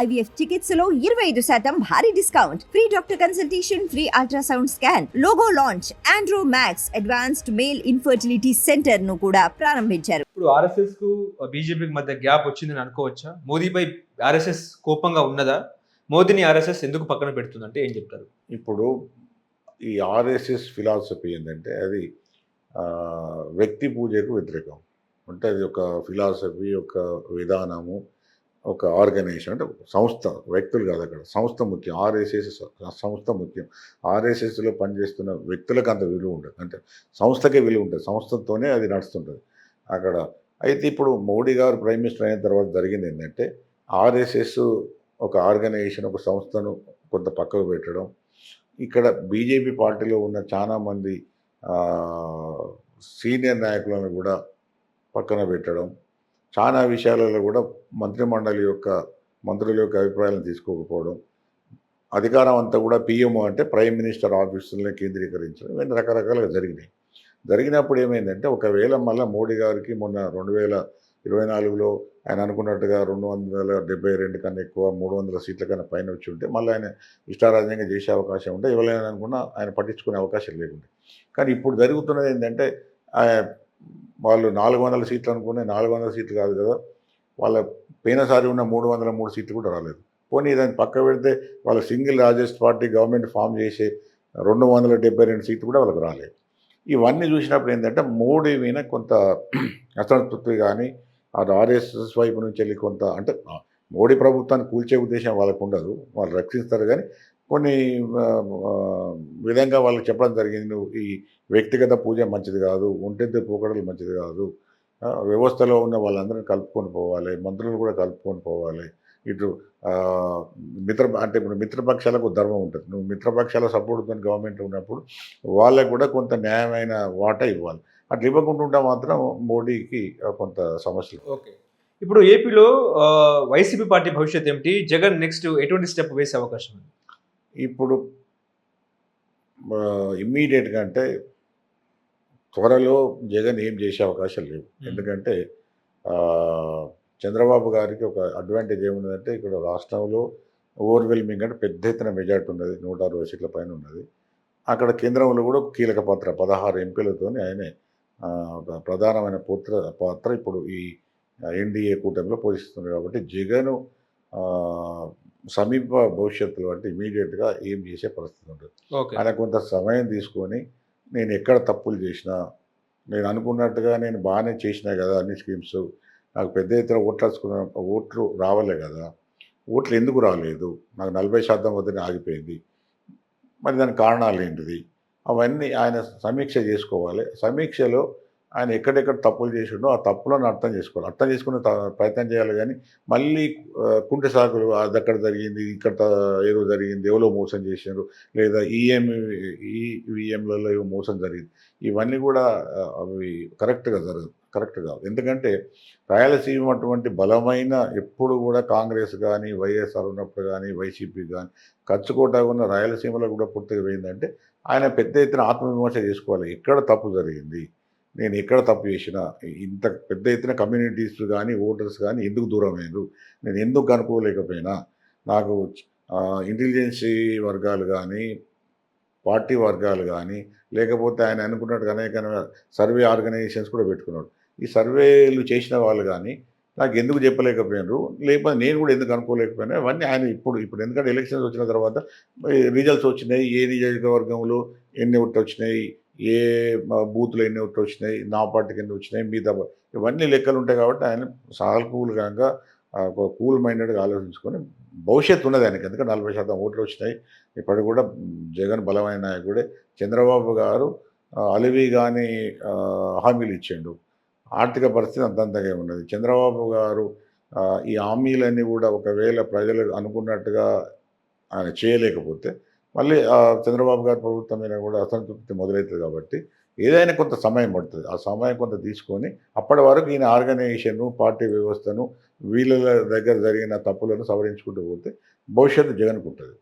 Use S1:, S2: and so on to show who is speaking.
S1: IVF చికిత్సలో ఇరవై ఐదు శాతం భారీ discount. Free doctor consultation free ultrasound scan logo launch Andro Max advanced male infertility సెంటర్ను కూడా ప్రారంభించారు.
S2: ఇప్పుడు ఆర్ఎస్ఎస్కు బీజేపీకి మధ్య గ్యాప్ వచ్చిందని అనుకోవచ్చా? మోదీపై ఆర్ఎస్ఎస్ కోపంగా ఉన్నదా? మోదీని ఆర్ఎస్ఎస్ ఎందుకు పక్కన పెడుతుందంటే ఏం చెప్తారు?
S3: ఇప్పుడు ఈ ఆర్ఎస్ఎస్ ఫిలాసఫీ ఏంటంటే అది ఆ, వ్యక్తి పూజకు వ్యతిరేకం. అంటే అది ఒక ఫిలాసఫీ ఒక విధానము ఒక ఆర్గనైజేషన్ అంటే సంస్థ వ్యక్తులు కాదు అక్కడ. సంస్థ ముఖ్యం ఆర్ఎస్ఎస్ సంస్థ ముఖ్యం. ఆర్ఎస్ఎస్లో పనిచేస్తున్న వ్యక్తులకు అంత విలువ ఉండదు. అంటే సంస్థకే విలువ ఉంటుంది సంస్థతోనే అది నడుస్తుంటుంది. అక్కడ అయితే ఇప్పుడు మోడీ గారు ప్రైమ్ మినిస్టర్ అయిన తర్వాత జరిగింది ఏంటంటే ఆర్ఎస్ఎస్ ఒక ఆర్గనైజేషన్ ఒక సంస్థను కొంత పక్కకు పెట్టడం. ఇక్కడ బీజేపీ పార్టీలో ఉన్న చాలామంది సీనియర్ నాయకులను కూడా పక్కన పెట్టడం. చాలా విషయాలలో కూడా మంత్రిమండలి యొక్క మంత్రుల యొక్క అభిప్రాయాలను తీసుకోకపోవడం అధికారం అంతా కూడా పిఎంఓ అంటే ప్రైమ్ మినిస్టర్ ఆఫీసులనే కేంద్రీకరించడం ఇవన్నీ రకరకాలుగా జరిగినాయి. జరిగినప్పుడు ఏమైందంటే ఒకవేళ మళ్ళీ మోడీ గారికి మొన్న రెండు వేల ఇరవై నాలుగులో ఆయన అనుకున్నట్టుగా రెండు వందల డెబ్బై రెండు కన్నా ఎక్కువ మూడు వందల సీట్ల కన్నా పైన వచ్చి ఉంటే మళ్ళీ ఆయన ఇష్టారాజ్యంగా చేసే అవకాశం ఉంటే ఎవరైనా అనుకున్నా ఆయన పట్టించుకునే అవకాశం లేకుండా. కానీ ఇప్పుడు జరుగుతున్నది ఏంటంటే వాళ్ళు నాలుగు వందల సీట్లు అనుకునే నాలుగు వందల సీట్లు కాదు కదా. వాళ్ళ పోయినసారి ఉన్న మూడు వందల మూడు సీట్లు కూడా రాలేదు. పోనీ దాన్ని పక్క పెడితే వాళ్ళ single largest party government form చేసే రెండు వందల డెబ్బై రెండు సీట్లు కూడా వాళ్ళకి రాలేదు. ఇవన్నీ చూసినప్పుడు ఏంటంటే మోడీ మీద కొంత అసంతృప్తి కానీ ఆ ఆర్ఎస్ఎస్ వైపు నుంచి వెళ్ళి కొంత అంటే మోడీ ప్రభుత్వాన్ని కూల్చే ఉద్దేశం వాళ్ళకు ఉండదు. వాళ్ళు రక్షిస్తారు కానీ కొన్ని విధంగా వాళ్ళకి చెప్పడం జరిగింది. నువ్వు ఈ వ్యక్తిగత పూజ మంచిది కాదు ఒంటెద్దు పోకడలు మంచిది కాదు. వ్యవస్థలో ఉన్న వాళ్ళందరినీ కలుపుకొని పోవాలి మంత్రులు కూడా కలుపుకొని పోవాలి. ఇటు మిత్ర అంటే ఇప్పుడు మిత్రపక్షాలకు ధర్మం ఉంటుంది. నువ్వు మిత్రపక్షాల సపోర్ట్తో గవర్నమెంట్ ఉన్నప్పుడు వాళ్ళకు కూడా కొంత న్యాయమైన వాటా ఇవ్వాలి. అట్లా ఇవ్వకుండా మాత్రం మోడీకి కొంత సమస్యలు.
S2: ఓకే. ఇప్పుడు ఏపీలో వైసీపీ పార్టీ భవిష్యత్ ఏమిటి? జగన్ నెక్స్ట్ ఎటువంటి స్టెప్ వేసే అవకాశం ఉంది?
S3: ఇప్పుడు ఇమ్మీడియట్గా అంటే త్వరలో జగన్ ఏం చేసే అవకాశాలు లేవు ఎందుకంటే చంద్రబాబు గారికి ఒక అడ్వాంటేజ్ ఏమున్నదంటే ఇక్కడ రాష్ట్రంలో ఓవర్వెల్మింగ్ అంటే పెద్ద ఎత్తున మెజార్టీ ఉన్నది. నూట అరవై సీట్ల పైన ఉన్నది. అక్కడ కేంద్రంలో కూడా ఒక కీలక పాత్ర పదహారు ఎంపీలతో ఆయనే ఒక ప్రధానమైన పాత్ర పాత్ర ఇప్పుడు ఈ ఎన్డీఏ కూటమిలో పోషిస్తుంది కాబట్టి జగన్ సమీప భవిష్యత్తులో అంటే ఇమీడియట్గా ఏం చేసే పరిస్థితి ఉంటుంది ఆయన కొంత సమయం తీసుకొని నేను ఎక్కడ తప్పులు చేసినా నేను అనుకున్నట్టుగా నేను బాగానే చేసినా కదా అన్ని స్కీమ్స్. నాకు పెద్ద ఎత్తున ఓట్లు వేసుకున్న ఓట్లు రావాలే కదా. ఓట్లు ఎందుకు రాలేదు? నాకు నలభై శాతం వద్దనే ఆగిపోయింది. మరి దానికి కారణాలు ఏంటిది? అవన్నీ ఆయన సమీక్ష చేసుకోవాలి. సమీక్షలో ఆయన ఎక్కడెక్కడ తప్పులు చేసిండో ఆ తప్పులను అర్థం చేసుకోవాలి. అర్థం చేసుకునే త- ప్రయత్నం చేయాలి కానీ మళ్ళీ కుంటి సాకులు అది అక్కడ జరిగింది ఇక్కడ ఏదో జరిగింది ఎవరో మోసం చేశారు లేదా ఈఎం ఈవీఎంలలో ఏవో మోసం జరిగింది. ఇవన్నీ కూడా అవి కరెక్ట్గా జరగదు కరెక్ట్ కాదు. ఎందుకంటే రాయలసీమ అటువంటి బలమైన ఎప్పుడు కూడా కాంగ్రెస్ కానీ వైఎస్ఆర్ ఉన్నప్పుడు కానీ వైసీపీ కానీ ఖర్చుకోట ఉన్న రాయలసీమలో కూడా పూర్తిగా పోయిందంటే ఆయన పెద్ద ఎత్తున ఆత్మవిమర్శ చేసుకోవాలి. ఎక్కడ తప్పు జరిగింది? నేను ఎక్కడ తప్పు చేసిన ఇంత పెద్ద ఎత్తున కమ్యూనిటీస్ కానీ ఓటర్స్ కానీ ఎందుకు దూరమైనరు నేను ఎందుకు కనుక్కోలేకపోయినా నాకు ఇంటెలిజెన్సీ వర్గాలు కానీ పార్టీ వర్గాలు కానీ లేకపోతే ఆయన అనుకున్నట్టుగా అనేక సర్వే ఆర్గనైజేషన్స్ కూడా పెట్టుకున్నాడు. ఈ సర్వేలు చేసిన వాళ్ళు కానీ నాకు ఎందుకు చెప్పలేకపోయినారు? లేకపోతే నేను కూడా ఎందుకు అనుకోలేకపోయినా అవన్నీ ఆయన ఇప్పుడు ఇప్పుడు ఎందుకంటే ఎలక్షన్స్ వచ్చిన తర్వాత రిజల్ట్స్ వచ్చినాయి ఏ నియోజకవర్గంలో ఎన్ని ఓట్లు వచ్చినాయి ఏ బూతులు ఎన్ని వచ్చినాయి నా పార్టీకి ఎన్ని వచ్చినాయి మిగతా ఇవన్నీ లెక్కలు ఉంటాయి కాబట్టి ఆయన సానుకూలంగా ఒక కూల్ మైండెడ్గా ఆలోచించుకొని భవిష్యత్తు ఉన్నది ఆయనకి. ఎందుకంటే నలభై శాతం ఓట్లు వచ్చినాయి. ఇప్పటికి కూడా జగన్ బలమైన నాయకుడే. చంద్రబాబు గారు అలివి కానీ హామీలు ఇచ్చిండు. ఆర్థిక పరిస్థితి అంతంతగా ఉన్నది. చంద్రబాబు గారు ఈ హామీలన్నీ కూడా ఒకవేళ ప్రజలు అనుకున్నట్టుగా ఆయన చేయలేకపోతే మళ్ళీ ఆ చంద్రబాబు గారి ప్రభుత్వం మీద కూడా అసంతృప్తి మొదలవుతుంది కాబట్టి ఏదైనా కొంత సమయం పడుతుంది. ఆ సమయం కొంత తీసుకొని అప్పటి వరకు ఈయన ఆర్గనైజేషన్ పార్టీ వ్యవస్థను వీళ్ళ దగ్గర జరిగిన తప్పులను సవరించుకుంటూ పోతే భవిష్యత్తు జగన్కు ఉంటుంది